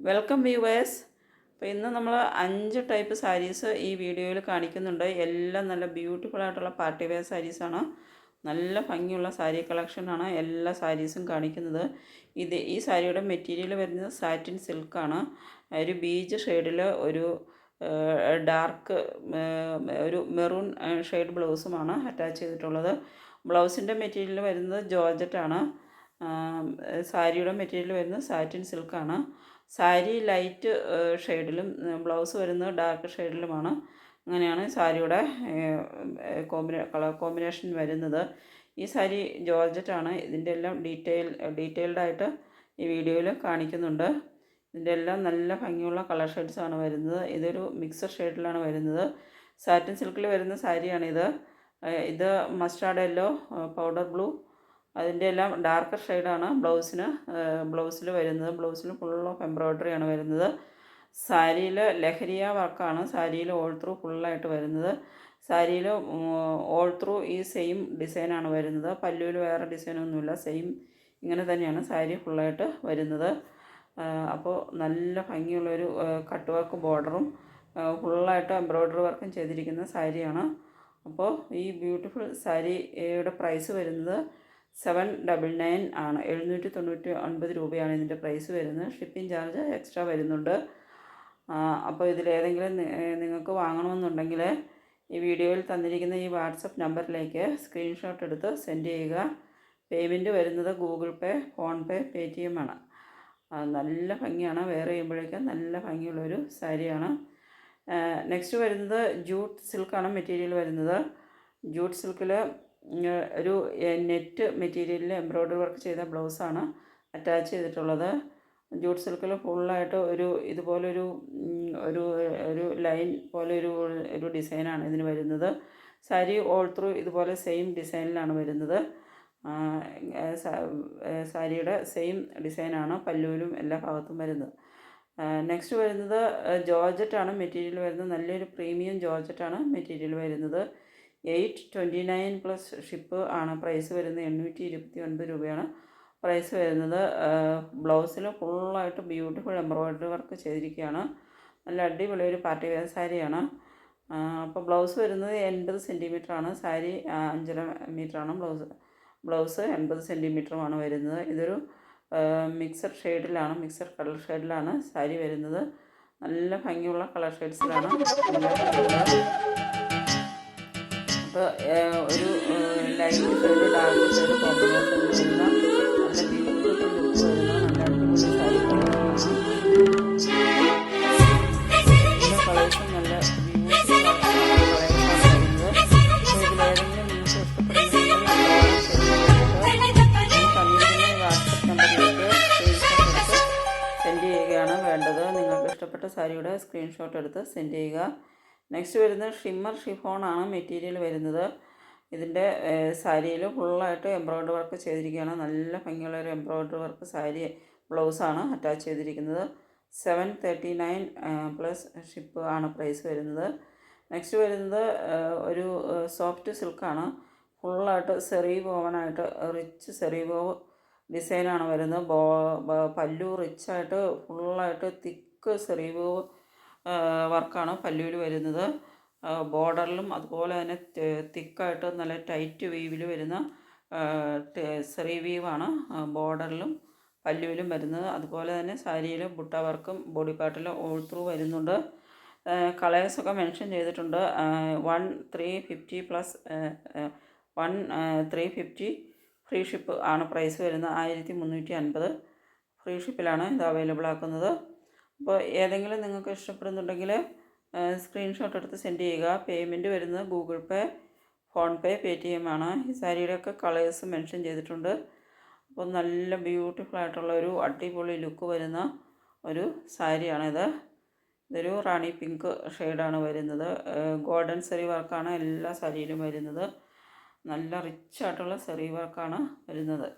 Welcome viewers. അപ്പോൾ ഇന്ന് നമ്മൾ അഞ്ച് ടൈപ്പ് സാരീസ് ഈ വീഡിയോയിൽ കാണിക്കുന്നുണ്ട്. എല്ലാം നല്ല ബ്യൂട്ടിഫുൾ ആയിട്ടുള്ള പാർട്ടി വെയർ സാരീസാണ് നല്ല ഭംഗിയുള്ള സാരി കളക്ഷനാണ് എല്ലാ സാരീസും കാണിക്കുന്നത്. ഇത് ഈ സാരിയുടെ മെറ്റീരിയൽ വരുന്നത് സാറ്റിൻ സിൽക്കാണ്. ഒരു ബീജ് ഷെയ്ഡിൽ ഒരു ഡാർക്ക് ഒരു മെറൂൺ ഷെയ്ഡ് ബ്ലൗസുമാണ് അറ്റാച്ച് ചെയ്തിട്ടുള്ളത്. ബ്ലൗസിന്റെ മെറ്റീരിയൽ വരുന്നത് ജോർജറ്റാണ്. സാരിയുടെ മെറ്റീരിയൽ വരുന്നത് സാറ്റിൻ സിൽക്കാണ്. സാരി ലൈറ്റ് ഷെയ്ഡിലും ബ്ലൗസ് വരുന്നത് ഡാർക്ക് ഷെയ്ഡിലുമാണ്. അങ്ങനെയാണ് സാരിയുടെ കോമ്പിനേ കളർ കോമ്പിനേഷൻ വരുന്നത്. ഈ സാരി ജോർജറ്റാണ് ഇതിന്റെ എല്ലാം ഡീറ്റെയിൽ ഡീറ്റെയിൽഡായിട്ട് ഈ വീഡിയോയിൽ കാണിക്കുന്നുണ്ട്. ഇതിന്റെ എല്ലാം നല്ല ഭംഗിയുള്ള കളർ ഷെയ്ഡ്സാണ് വരുന്നത്. ഇതൊരു മിക്സർ ഷെയ്ഡിലാണ് വരുന്നത്. സാറ്റിൻ സിൽക്കിൽ വരുന്ന സാരിയാണിത്. ഇത് മസ്റ്റാർഡ് യെല്ലോ പൗഡർ ബ്ലൂ അതിന്റെ എല്ലാം ഡാർക്കർ ഷെയ്ഡാണ് ബ്ലൗസിന് ബ്ലൗസിൽ വരുന്നത്. ബ്ലൗസിൽ ഫുൾ ഓഫ് എംബ്രോയ്ഡറി ആണ് വരുന്നത്. സാരിയിൽ ലഹരിയ വർക്കാണ്. സാരിയിൽ ഓൾ ത്രൂ ഫുള്ളായിട്ട് വരുന്നത്. സാരിയിൽ ഓൾ ത്രൂ ഈ സെയിം ഡിസൈനാണ് വരുന്നത്. പല്ലുവിൽ വേറെ ഡിസൈനൊന്നുമില്ല. സെയിം ഇങ്ങനെ തന്നെയാണ് സാരി ഫുള്ളായിട്ട് വരുന്നത്. അപ്പോൾ നല്ല ഭംഗിയുള്ളൊരു കട്ട് വർക്ക് ബോർഡറും ഫുള്ളായിട്ട് എംബ്രോയ്ഡറി വർക്കും ചെയ്തിരിക്കുന്ന സാരിയാണ്. അപ്പോൾ ഈ ബ്യൂട്ടിഫുൾ സാരിയുടെ പ്രൈസ് വരുന്നത് സെവൻ ഡബിൾ നയൻ ആണ്. എഴുന്നൂറ്റി തൊണ്ണൂറ്റി ഒൻപത് രൂപയാണ് ഇതിന്റെ പ്രൈസ് വരുന്നത്. ഷിപ്പിംഗ് ചാർജ് എക്സ്ട്രാ വരുന്നുണ്ട്. അപ്പോൾ ഇതിലേതെങ്കിലും നിങ്ങൾക്ക് വാങ്ങണമെന്നുണ്ടെങ്കിൽ ഈ വീഡിയോയിൽ തന്നിരിക്കുന്ന ഈ വാട്സപ്പ് നമ്പറിലേക്ക് സ്ക്രീൻഷോട്ട് എടുത്ത് സെൻഡ് ചെയ്യുക. പേയ്മെന്റ് വരുന്നത് Google Pay PhonePe Paytm ആണ് നല്ല ഭംഗിയാണ്. വെയർ ചെയ്യുമ്പോഴേക്കും നല്ല ഭംഗിയുള്ളൊരു സാരിയാണ്. നെക്സ്റ്റ് വരുന്നത് ജൂട്ട് സിൽക്കാണ് മെറ്റീരിയൽ വരുന്നത്. ജൂട്ട് സിൽക്കിൽ ഒരു നെറ്റ് മെറ്റീരിയലിൽ എംബ്രോയ്ഡറി വർക്ക് ചെയ്ത ബ്ലൗസാണ് അറ്റാച്ച് ചെയ്തിട്ടുള്ളത്. ജൂട്ട് സിൽക്കിൽ ഫുള്ളായിട്ട് ഒരു ഇതുപോലൊരു ഒരു ഒരു ലൈൻ പോലെ ഒരു ഒരു ഡിസൈനാണ് ഇതിന് വരുന്നത്. സാരി ഓൾ ത്രൂ ഇതുപോലെ സെയിം ഡിസൈനിലാണ് വരുന്നത്. സാരിയുടെ സെയിം ഡിസൈനാണ് പല്ലുവിലും എല്ലാ ഭാഗത്തും വരുന്നത്. നെക്സ്റ്റ് വരുന്നത് ജോർജറ്റാണ് മെറ്റീരിയൽ വരുന്നത്. നല്ലൊരു പ്രീമിയം ജോർജറ്റാണ് മെറ്റീരിയൽ വരുന്നത്. Eight twenty nine plus ship ആണ് പ്രൈസ് വരുന്നത് എണ്ണൂറ്റി ഇരുപത്തി ഒൻപത് രൂപയാണ്. പ്രൈസ് വരുന്നത് ബ്ലൗസിൽ ഫുള്ളായിട്ട് ബ്യൂട്ടിഫുൾ എംബ്രോയ്ഡറി വർക്ക് ചെയ്തിരിക്കുകയാണ്. നല്ല അടിപൊളി ഒരു പാർട്ടി വെയർ സാരിയാണ്. അപ്പോൾ ബ്ലൗസ് വരുന്നത് എൺപത് സെന്റിമീറ്ററാണ് സാരി അഞ്ചര ആണ് ബ്ലൗസ്. ബ്ലൗസ് എൺപത് സെന്റിമീറ്ററുമാണ് വരുന്നത്. ഇതൊരു മിക്സർ ഷെയ്ഡിലാണ് മിക്സർ കളർ ഷെയ്ഡിലാണ് സാരി വരുന്നത്. നല്ല ഭംഗിയുള്ള കളർ ഷെയ്ഡ്സിലാണ്. ഒരു സെൻഡ് ചെയ്യുകയാണ് വേണ്ടത്. നിങ്ങൾക്ക് ഇഷ്ടപ്പെട്ട സാരിയുടെ സ്ക്രീൻഷോട്ട് എടുത്ത് സെൻഡ് ചെയ്യുക. നെക്സ്റ്റ് വരുന്നത് ഷിമ്മർ ഷിഫോണാണ് മെറ്റീരിയൽ വരുന്നത്. ഇതിന്റെ സാരിയിൽ ഫുള്ളായിട്ട് എംബ്രോയ്ഡറി വർക്ക് ചെയ്തിരിക്കുകയാണ്. നല്ല ഭംഗിയുള്ള ഒരു എംബ്രോയ്ഡറി വർക്ക് സാരി ബ്ലൗസാണ് അറ്റാച്ച് ചെയ്തിരിക്കുന്നത്. Seven thirty nine plus ship ആണ് പ്രൈസ് വരുന്നത്. നെക്സ്റ്റ് വരുന്നത് ഒരു സോഫ്റ്റ് സിൽക്കാണ്. ഫുള്ളായിട്ട് സെറി പോവനായിട്ട് റിച്ച് സെറി പോവ് ഡിസൈനാണ് വരുന്നത്. ബോ പല്ലു റിച്ചായിട്ട് ഫുള്ളായിട്ട് തിക്ക് സെറി പോവ് വർക്കാണ് പല്ലുവിൽ വരുന്നത്. ബോർഡറിലും അതുപോലെ തന്നെ തിക്കായിട്ട് നല്ല ടൈറ്റ് വീവിൽ വരുന്ന സ്ത്രീ വീവാണ് ബോർഡറിലും പല്ലുവിലും വരുന്നത്. അതുപോലെ തന്നെ സാരിയിലും ബുട്ട വർക്കും ബോഡി പാർട്ടിലും ഓൾ ത്രൂ വരുന്നുണ്ട്. കളേഴ്സൊക്കെ മെൻഷൻ ചെയ്തിട്ടുണ്ട്. One three fifty plus one three fifty free ship ആണ് പ്രൈസ് വരുന്നത്. ആയിരത്തി മുന്നൂറ്റി അൻപത് ഫ്രീ ഷിപ്പിലാണ് ഇത് അവൈലബിൾ ആക്കുന്നത്. അപ്പോൾ ഏതെങ്കിലും നിങ്ങൾക്ക് ഇഷ്ടപ്പെടുന്നുണ്ടെങ്കിൽ സ്ക്രീൻഷോട്ട് എടുത്ത് സെൻഡ് ചെയ്യുക. പേയ്മെന്റ് വരുന്നത് ഗൂഗിൾ പേ ഫോൺ പേ പേ ടി എം ആണ്. ഈ സാരിയുടെയൊക്കെ കളേഴ്സ് മെൻഷൻ ചെയ്തിട്ടുണ്ട്. അപ്പോൾ നല്ല ബ്യൂട്ടിഫുൾ ആയിട്ടുള്ള ഒരു അടിപൊളി ലുക്ക് വരുന്ന ഒരു സാരിയാണിത്. ഇതൊരു റാണി പിങ്ക് ഷെയ്ഡാണ് വരുന്നത്. ഗോൾഡൻ സെറി വർക്കാണ് എല്ലാ സാരിയിലും വരുന്നത്. നല്ല റിച്ച് ആയിട്ടുള്ള സെറി വർക്കാണ് വരുന്നത്.